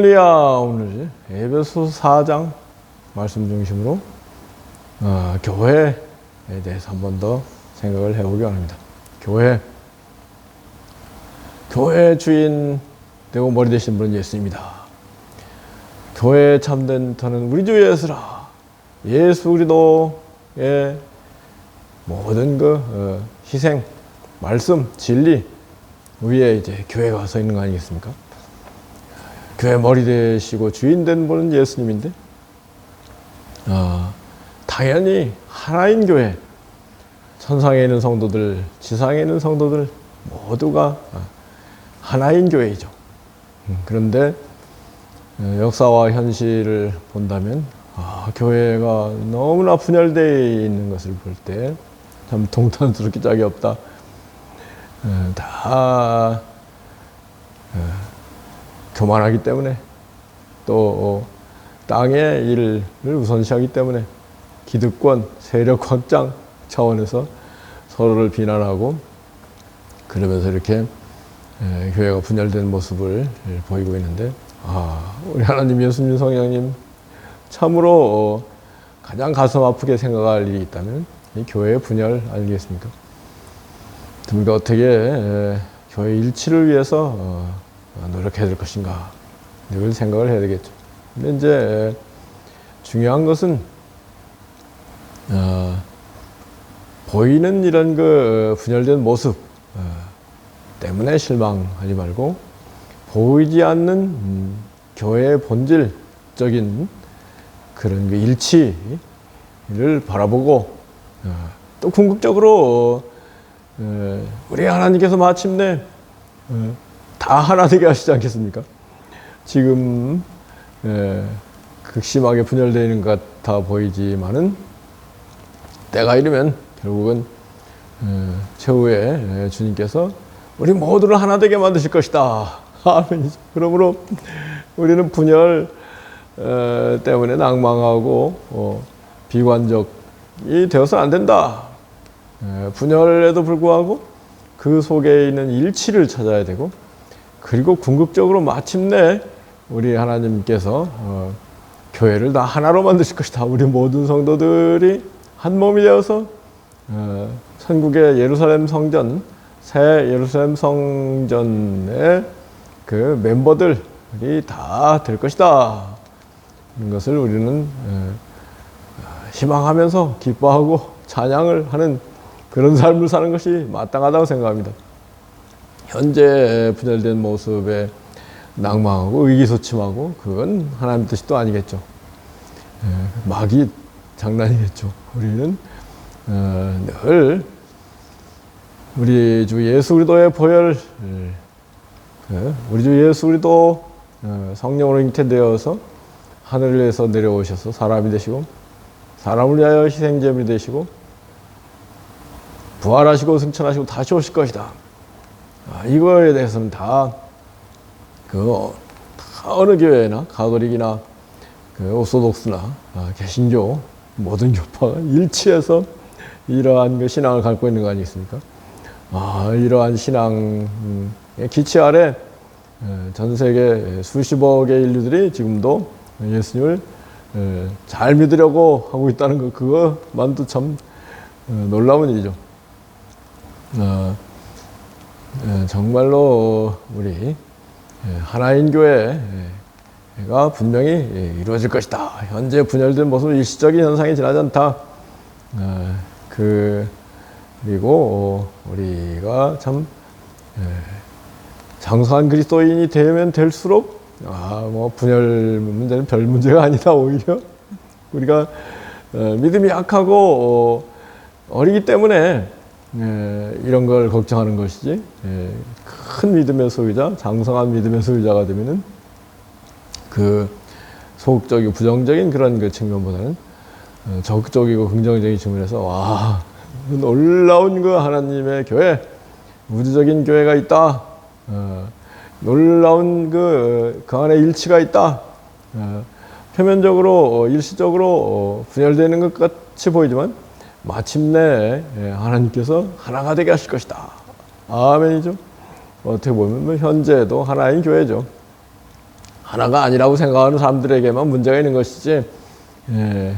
할렐루야 오늘 에베소 4장 말씀 중심으로 어, 교회에 대해서 한 번 더 생각을 해보기 원합니다. 교회 교회 주인 되고 머리 되신 분은 예수입니다. 교회에 참된 터는 우리 주 예수라. 예수 그리스도의 모든 그 어, 희생, 말씀, 진리 위에 이제 교회가 서 있는 거 아니겠습니까? 교회 머리 되시고 주인 된 분은 예수님인데, 아, 당연히 하나인 교회, 천상에 있는 성도들, 지상에 있는 성도들 모두가 아, 하나인 교회이죠. 음, 그런데 어, 역사와 현실을 본다면 아, 교회가 너무나 분열되어 있는 것을 볼 때 참 동탄스럽게 짝이 없다. 어, 다 어, 교만하기 때문에 또 땅의 일을 우선시하기 때문에 기득권, 세력 확장 차원에서 서로를 비난하고 그러면서 이렇게 에, 교회가 분열된 모습을 보이고 있는데 아 우리 하나님 예수님 성령님 참으로 어, 가장 가슴 아프게 생각할 일이 있다면 이 교회의 분열 아니겠습니까? 우리가 어떻게 에, 교회 일치를 위해서 어, 노력해야 될 것인가 늘 생각을 해야 되겠죠. 근데 이제 에, 중요한 것은 어, 보이는 이런 그 분열된 모습 어, 때문에 실망하지 말고 보이지 않는 음, 교회의 본질적인 그런 그 일치를 바라보고 어, 또 궁극적으로 어, 우리 하나님께서 마침내 어, 다 하나 되게 하시지 않겠습니까? 지금 에, 극심하게 분열되어 있는 것 같아 보이지만은 때가 이르면 결국은 에, 최후에 에, 주님께서 우리 모두를 하나 되게 만드실 것이다. 아멘이죠. 그러므로 우리는 분열 에, 때문에 낭망하고 어, 비관적이 되어서 안 된다. 에, 분열에도 불구하고 그 속에 있는 일치를 찾아야 되고 그리고 궁극적으로 마침내 우리 하나님께서 어, 교회를 다 하나로 만드실 것이다. 우리 모든 성도들이 한 몸이 되어서 어, 천국의 예루살렘 성전, 새 예루살렘 성전의 그 멤버들이 다 될 것이다. 이런 것을 우리는 어, 희망하면서 기뻐하고 찬양을 하는 그런 삶을 사는 것이 마땅하다고 생각합니다. 현재 분열된 모습에 낭망하고 의기소침하고 그건 하나님 뜻이 또 아니겠죠. 예, 막이 장난이겠죠. 우리는 어, 늘 우리 주 예수 그리스도의 보혈, 예, 우리 주 예수 그리스도 어, 성령으로 잉태되어서 하늘에서 내려오셔서 사람이 되시고 사람을 위하여 희생제물이 되시고 부활하시고 승천하시고 다시 오실 것이다. 아, 이거에 대해서는 다, 그, 다 어느 교회나 가톨릭이나 그 오소독스나 아, 개신교 모든 교파가 일치해서 이러한 그 신앙을 갖고 있는 거 아니겠습니까? 아, 이러한 신앙의 기치 아래 에, 전 세계 수십억의 인류들이 지금도 예수님을 에, 잘 믿으려고 하고 있다는 거, 그거만도 참 어, 놀라운 일이죠. 어, 예, 정말로 우리 예, 하나인 교회가 분명히 예, 이루어질 것이다. 현재 분열된 모습은 일시적인 현상이 지나지 않다. 어, 그 그리고 우리가 참 장성한 그리스도인이 되면 될수록 아 뭐 분열 문제는 별 문제가 아니다 오히려 우리가 어, 믿음이 약하고 어, 어리기 때문에 예, 이런 걸 걱정하는 것이지 예, 큰 믿음의 소유자, 장성한 믿음의 소유자가 되면은 그 소극적이고 부정적인 그런 그 측면보다는 어, 적극적이고 긍정적인 측면에서 와 놀라운 그 하나님의 교회, 우주적인 교회가 있다. 어, 놀라운 그, 그 안에 일치가 있다. 어, 표면적으로, 어, 일시적으로 어, 분열되는 것 같이 보이지만 마침내 예, 하나님께서 하나가 되게 하실 것이다. 아멘이죠. 어떻게 보면 뭐 현재도 하나인 교회죠. 하나가 아니라고 생각하는 사람들에게만 문제가 있는 것이지 예,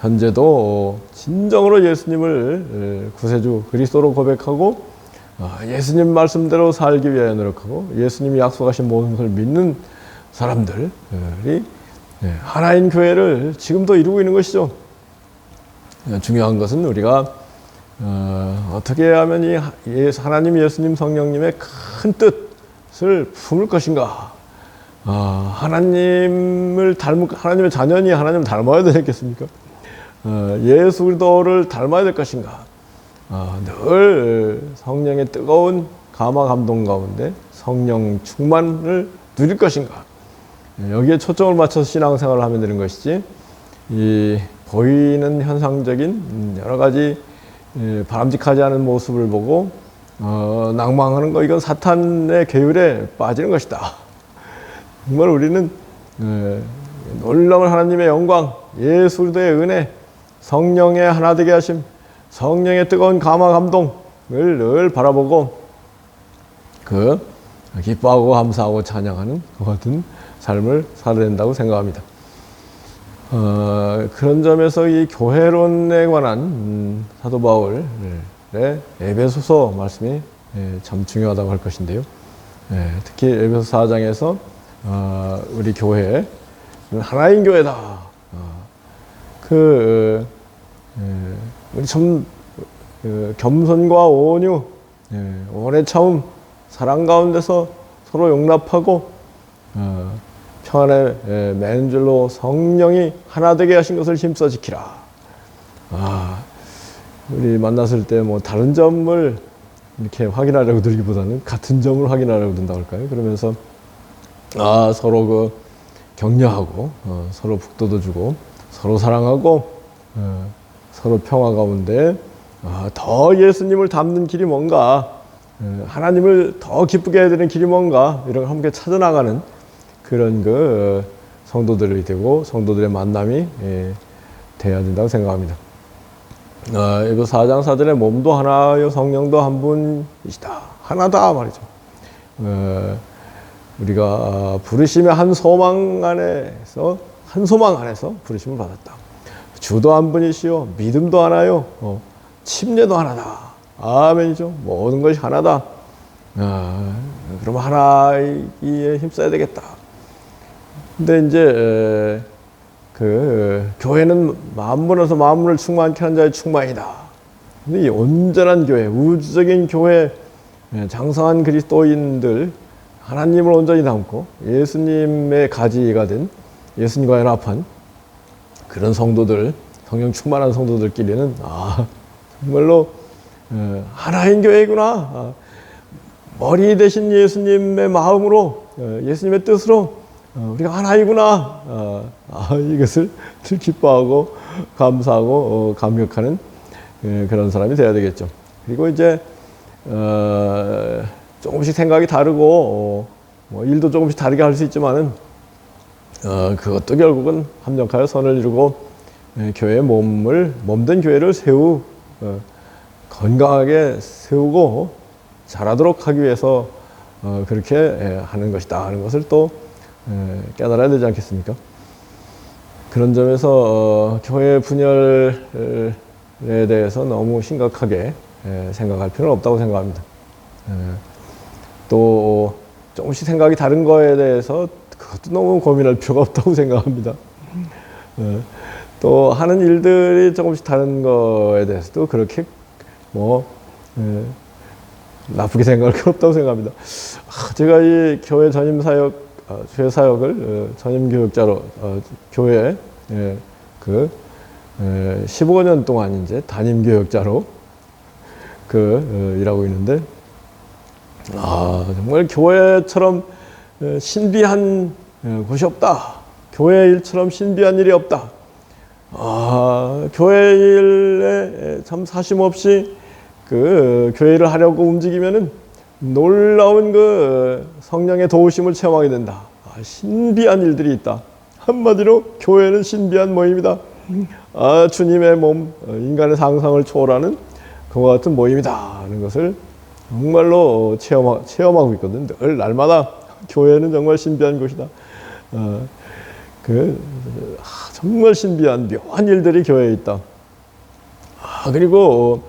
현재도 진정으로 예수님을 예, 구세주 그리스도로 고백하고 아, 예수님 말씀대로 살기 위하여 노력하고 예수님이 약속하신 모든 것을 믿는 사람들이 예, 하나인 교회를 지금도 이루고 있는 것이죠. 예, 중요한 것은 우리가 어, 떻게 하면 이 하나님, 예수님, 성령님의 큰 뜻을 품을 것인가? 아, 하나님을 닮을 하나님의 자녀니 하나님을 닮아야 되겠습니까? 어, 예수 그리스도를 닮아야 될 것인가? 아, 늘 성령의 뜨거운 감화 감동 가운데 성령 충만을 누릴 것인가? 여기에 초점을 맞춰서 신앙생활을 하면 되는 것이지 이 보이는 현상적인 음, 여러 가지 예, 바람직하지 않은 모습을 보고 어, 낭망하는 거 이건 사탄의 계율에 빠지는 것이다. 정말 우리는 예, 놀라운 하나님의 영광, 예수 그리스도의 은혜, 성령의 하나 되게 하심, 성령의 뜨거운 감화 감동을 늘 바라보고 그 기뻐하고 감사하고 찬양하는 그 같은 삶을 살아야 된다고 생각합니다. 어, 그런 점에서 이 교회론에 관한 음, 사도 바울의 에베소서 말씀이 예, 참 중요하다고 할 것인데요. 예, 특히 에베소 4장에서 어, 우리 교회 하나인 교회다. 어, 그 예, 우리 참 그, 겸손과 온유, 예, 오래 참음, 사랑 가운데서 서로 용납하고 어, 평안에 예, 매는 줄로 성령이 하나 되게 하신 것을 힘써 지키라. 아, 우리 만났을 때 뭐 다른 점을 이렇게 확인하려고 들기보다는 같은 점을 확인하려고 든다고 할까요? 그러면서 아 서로 그 격려하고 어, 서로 북돋워 주고 서로 사랑하고 어, 서로 평화 가운데 아, 더 예수님을 닮는 길이 뭔가 어, 하나님을 더 기쁘게 해야 되는 길이 뭔가 이런 걸 함께 찾아나가는 그런 그 성도들이 되고 성도들의 만남이 예, 돼야 된다고 생각합니다. 아, 이거 사장 사전에 몸도 하나요 성령도 한 분이시다 하나다 말이죠. 어, 우리가 부르심의 한 소망 안에서 한 소망 안에서 부르심을 받았다. 주도 한 분이시요 믿음도 하나요 어, 침례도 하나다. 아멘이죠. 모든 것이 하나다. 아, 그럼 하나이기에 힘써야 되겠다. 근데 이제 에, 그 교회는 만물에서 만물을 충만케 하는 자의 충만이다. 근데 이 온전한 교회, 우주적인 교회, 예, 장성한 그리스도인들 하나님을 온전히 담고 예수님의 가지가 된 예수님과 연합한 그런 성도들, 성령 충만한 성도들끼리는 아 정말로 예, 하나인 교회구나. 아, 머리 대신 예수님의 마음으로 어, 예수님의 뜻으로 어, 우리가 하나이구나. 어, 아, 이것을 늘 기뻐하고 감사하고 어, 감격하는 예, 그런 사람이 돼야 되겠죠. 그리고 이제 어, 조금씩 생각이 다르고 어, 뭐 일도 조금씩 다르게 할 수 있지만은 어, 그것도 결국은 합력하여 선을 이루고 예, 교회의 몸을 몸된 교회를 세우 어, 건강하게 세우고 잘하도록 하기 위해서 어, 그렇게 예, 하는 것이다 하는 것을 또 예, 깨달아야 되지 않겠습니까? 그런 점에서 어, 교회 분열에 대해서 너무 심각하게 예, 생각할 필요는 없다고 생각합니다. 예, 또 조금씩 생각이 다른 거에 대해서 그것도 너무 고민할 필요가 없다고 생각합니다. 예, 또 하는 일들이 조금씩 다른 거에 대해서도 그렇게 뭐 예, 나쁘게 생각할 건 없다고 생각합니다. 아, 제가 이 교회 전임 사역, 어, 교회 사역을 어, 전임 교육자로 어, 교회 예, 그 예, 15년 동안 이제 담임 교육자로 그 어, 일하고 있는데 아 정말 교회처럼 어, 신비한 어, 곳이 없다. 교회 일처럼 신비한 일이 없다. 아, 교회 일에 참 사심 없이 그 교회를 하려고 움직이면은 놀라운 그 성령의 도우심을 체험하게 된다. 아, 신비한 일들이 있다. 한마디로 교회는 신비한 모임이다. 아, 주님의 몸, 어, 인간의 상상을 초월하는 그와 같은 모임이다. 하는 것을 정말로 체험하, 체험하고 있거든. 늘 날마다 교회는 정말 신비한 곳이다. 어, 그 아, 정말 신비한 묘한 일들이 교회에 있다. 아, 그리고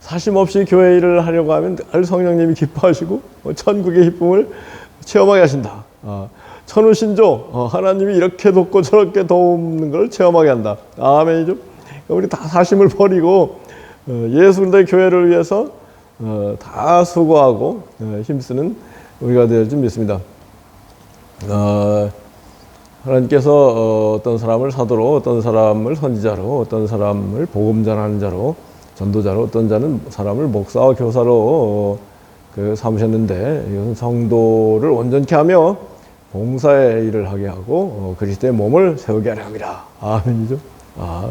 사심 없이 교회 일을 하려고 하면 늘 성령님이 기뻐하시고 어, 천국의 기쁨을 체험하게 하신다. 아, 천우신조 어, 하나님이 이렇게 돕고 저렇게 돕는 걸 체험하게 한다. 아멘이죠. 우리 다 사심을 버리고 어, 예수 그리스도의 교회를 위해서 어, 다 수고하고 어, 힘쓰는 우리가 될 줄 믿습니다. 어, 하나님께서 어, 어떤 사람을 사도로, 어떤 사람을 선지자로, 어떤 사람을 복음 전하는 자로, 전도자로, 어떤 자는 사람을 목사와 교사로 어, 그 삼으셨는데 이것은 성도를 온전케 하며 봉사의 일을 하게 하고 어, 그리스도의 몸을 세우게 하려 합니다. 아멘이죠. 아,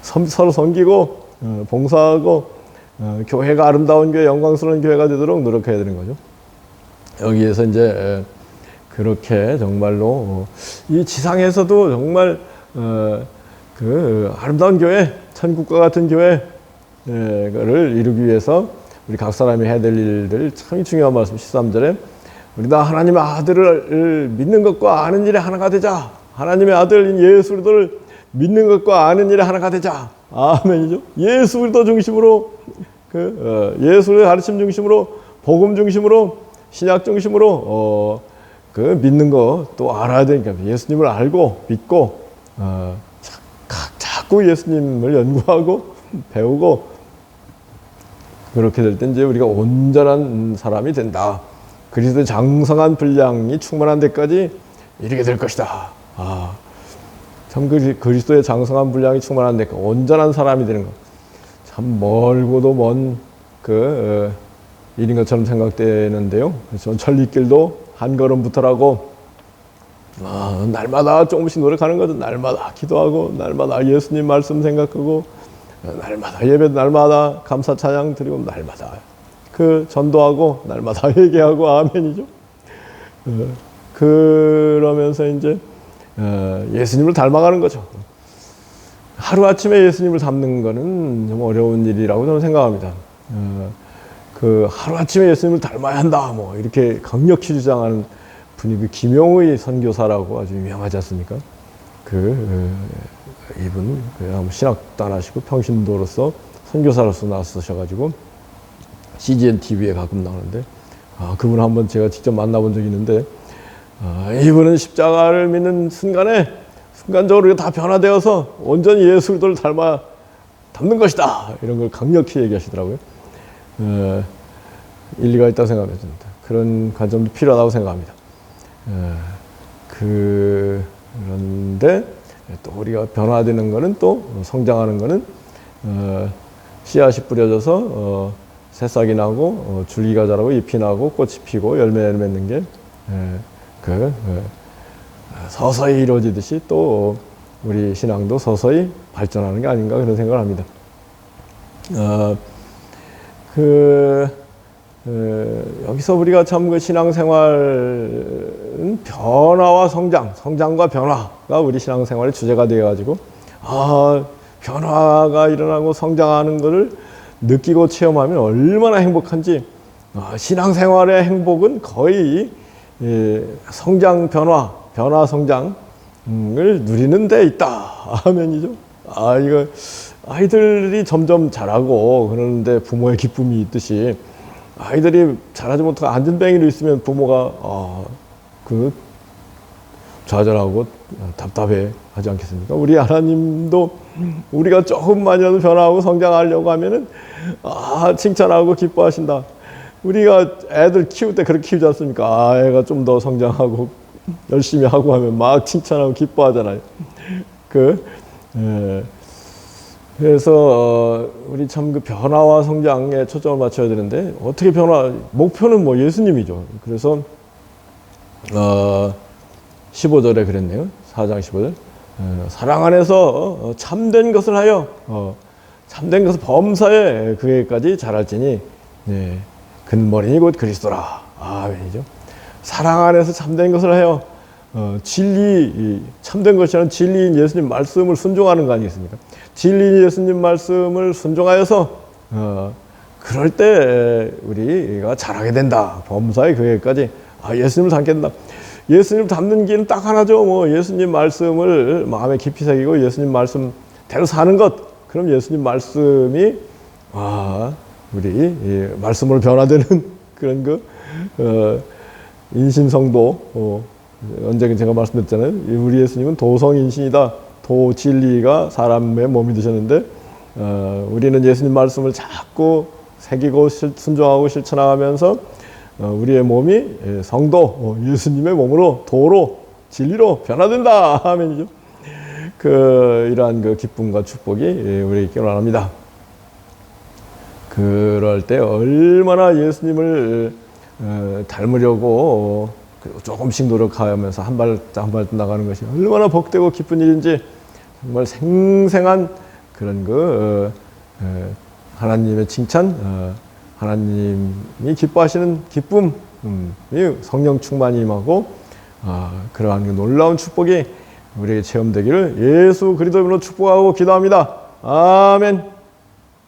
섬- 서로 섬기고 어, 봉사하고 어, 교회가 아름다운 교회, 영광스러운 교회가 되도록 노력해야 되는 거죠. 여기에서 이제 에, 그렇게 정말로 어, 이 지상에서도 정말 어, 그 아름다운 교회, 천국과 같은 교회 를 이루기 위해서 우리 각 사람이 해야 될 일들 참 중요한 말씀 13절에 우리 다 하나님의 아들을 믿는 것과 아는 일에 하나가 되자. 하나님의 아들인 예수 그리스도를 믿는 것과 아는 일에 하나가 되자. 아멘이죠. 예수 그리스도 중심으로 그 어, 예수의 가르침 중심으로 복음 중심으로 신약 중심으로 어, 그 믿는 거 또 알아야 되니까 예수님을 알고 믿고 어, 자, 각- 자꾸 예수님을 연구하고 배우고 그렇게 될 때 이제 우리가 온전한 사람이 된다. 그리스도의 장성한 분량이 충만한 데까지 이르게 될 것이다. 아, 참 그리- 그리스도의 장성한 분량이 충만한 데까 온전한 사람이 되는 것. 참 멀고도 먼그 일인 것처럼 생각되는데요. 그래서 천리길도 한 걸음부터라고 아, 날마다 조금씩 노력하는 거죠. 날마다 기도하고 날마다 예수님 말씀 생각하고 날마다 예배 날마다 감사 찬양 드리고 날마다 그 전도하고 날마다 회개하고 아멘이죠. 어, 그러면서 이제 어, 예수님을 닮아가는 거죠. 하루 아침에 예수님을 닮는 거는 좀 어려운 일이라고 저는 생각합니다. 어, 그 하루 아침에 예수님을 닮아야 한다, 뭐 이렇게 강력히 주장하는 분이 그 김용의 선교사라고 아주 유명하지 않습니까? 그 어, 이분 그안 하시고 평신도로서 선교사로서 나서셔가지고 CGN TV에 가끔 나오는데 아, 그분 한번 제가 직접 만나본 적이 있는데 아, 이분은 십자가를 믿는 순간에 순간적으로 다 변화되어서 온전히 그리스도를 닮아 닮는 것이다 이런 걸 강력히 얘기하시더라고요. 어, 일리가 있다고 생각합니다. 그런 관점도 필요하다고 생각합니다. 어, 그런데 또 우리가 변화되는 거는 또 성장하는 거는 어, 씨앗이 뿌려져서 어, 새싹이 나고 어, 줄기가 자라고 잎이 나고 꽃이 피고 열매를 맺는 게 에, 그, 에, 서서히 이루어지듯이 또 우리 신앙도 서서히 발전하는 게 아닌가 그런 생각을 합니다. 어, 그, 어, 여기서 우리가 참 그 신앙생활은 변화와 성장, 성장과 변화가 우리 신앙생활의 주제가 되어가지고, 아, 변화가 일어나고 성장하는 것을 느끼고 체험하면 얼마나 행복한지, 아, 신앙생활의 행복은 거의 예, 성장, 변화, 변화, 성장을 누리는 데 있다. 아멘이죠. 아, 이거, 아이들이 점점 자라고 그러는데 부모의 기쁨이 있듯이 아이들이 자라지 못하고 안전뱅이로 있으면 부모가 아, 그 좌절하고 답답해 하지 않겠습니까? 우리 하나님도 우리가 조금만이라도 변화하고 성장하려고 하면은 아, 칭찬하고 기뻐하신다. 우리가 애들 키울 때 그렇게 키우지 않습니까? 아, 애가 좀 더 성장하고 열심히 하고 하면 막 칭찬하고 기뻐하잖아요. 그, 에, 그래서 어, 우리 참 그 변화와 성장에 초점을 맞춰야 되는데 어떻게 변화? 목표는 뭐 예수님이죠. 그래서 어, 15절에 그랬네요. 4장 15절. 어, 사랑 안에서 어, 참된 것을 하여 어, 참된 것을 범사에 그에까지 자랄지니 네, 근머리니 곧 그리스도라. 아멘이죠. 사랑 안에서 참된 것을 하여 어, 진리 이 참된 것이라는 진리인 예수님 말씀을 순종하는 거 아니겠습니까? 진리인 예수님 말씀을 순종하여서 어, 그럴 때 우리가 잘하게 된다. 범사의 그에까지 아, 예수님을 닮게 된다. 예수님 닮는 길은 딱 하나죠. 뭐 예수님 말씀을 마음에 깊이 새기고 예수님 말씀대로 사는 것. 그럼 예수님 말씀이 아 우리 이 말씀으로 변화되는 그런 그 어, 인신성도 어, 언젠가 제가 말씀드렸잖아요. 우리 예수님은 도성인신이다. 도 진리가 사람의 몸이 되셨는데 어, 우리는 예수님 말씀을 자꾸 새기고 실- 순종하고 실천하면서 어, 우리의 몸이 예, 성도 어, 예수님의 몸으로 도로 진리로 변화된다 하면이죠. 그 이러한 그 기쁨과 축복이 예, 우리에게 원합니다. 그럴 때 얼마나 예수님을 어, 닮으려고 어, 그리고 조금씩 노력하면서 한 발짝 한 발짝 나가는 것이 얼마나 복되고 기쁜 일인지 정말 생생한 그런 그 어, 어, 하나님의 칭찬, 어, 하나님이 기뻐하시는 기쁨, 음, 이 성령 충만이 임하고 아, 그러한 그 놀라운 축복이 우리에게 체험되기를 예수 그리스도로 축복하고 기도합니다. 아멘.